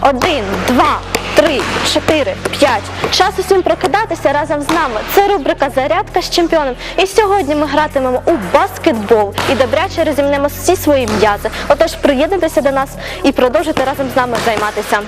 Один, два, три, чотири, п'ять. Час усім прокидатися разом з нами. Це рубрика Зарядка з чемпіоном. І сьогодні ми гратимемо у баскетбол і добряче розімнемо всі свої м'язи. Отож, приєднуйтеся до нас і продовжуйте разом з нами займатися.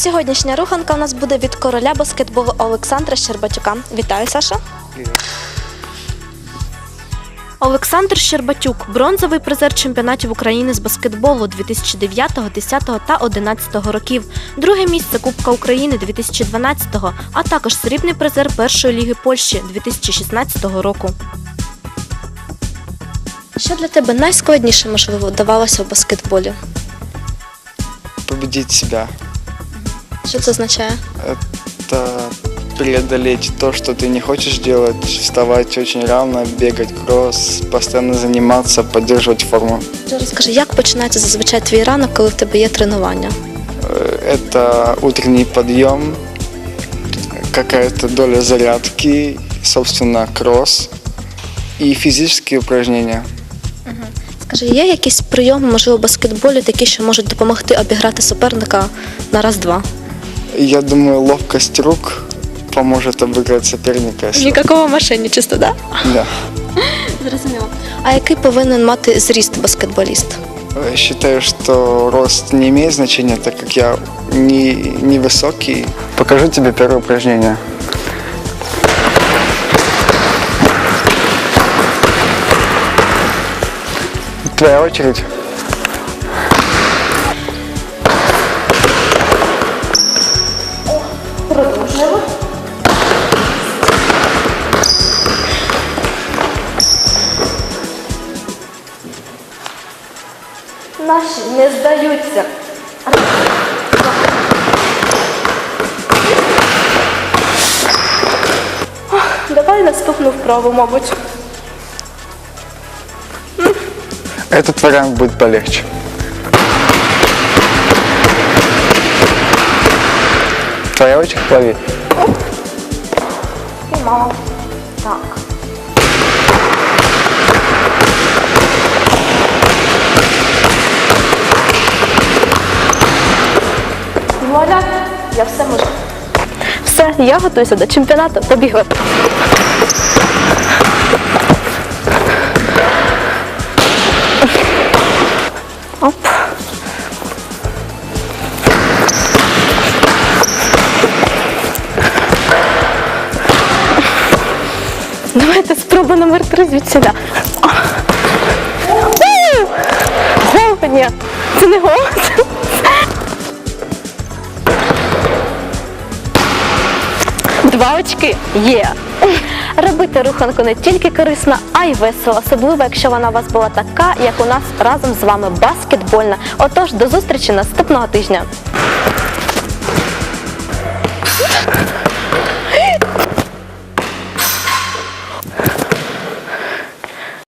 Сьогоднішня руханка у нас буде від короля баскетболу Олександра Щербатюка. Вітаю, Саша. Олександр Щербатюк бронзовий призер чемпіонатів України з баскетболу 2009, 10 та 11 років, друге місце Кубка України 2012, а також срібний призер першої ліги Польщі 2016 року. Що для тебе найскладніше можливо давалося в баскетболі? победить себя. Що це означає? Это преодолеть то, что ты не хочешь делать, вставать очень рано, бегать кросс, постоянно заниматься, поддерживать форму. Розкажи, як починається зазвичай твій ранок, коли в тебе є тренування? Э, Это утренний подъем, какая-то доля зарядки, собственно, кросс и физические упражнения. Скажи, є якісь прийоми, можливо, в баскетболі, такі, що можуть допомогти обіграти суперника на раз-два? Я думаю, ловкость рук поможет обыграть соперника. если- Ніякого мошенничества, так? Да. Зрозуміло. А який повинен мати зріст баскетболіст? Э, Считаю, что рост не имеет значения, так как я не, невысокий. Покажу тебе первое упражнение. Твоя очередь. Наші не здаються. Ох, Давай наступну вправу, мабуть. Этот вариант будет полегче. Твоя очередь лови. І мало. Так. Воля, я все можу. Все, я готуюся до чемпіонату. Побігли. Давайте спроба номер три звідсіля. Гол? Ні, це не гол. Два очки є. Робити руханку не тільки корисно, а й весело, особливо, якщо вона у вас була така, як у нас разом з вами баскетбольна. Отож, до зустрічі наступного тижня.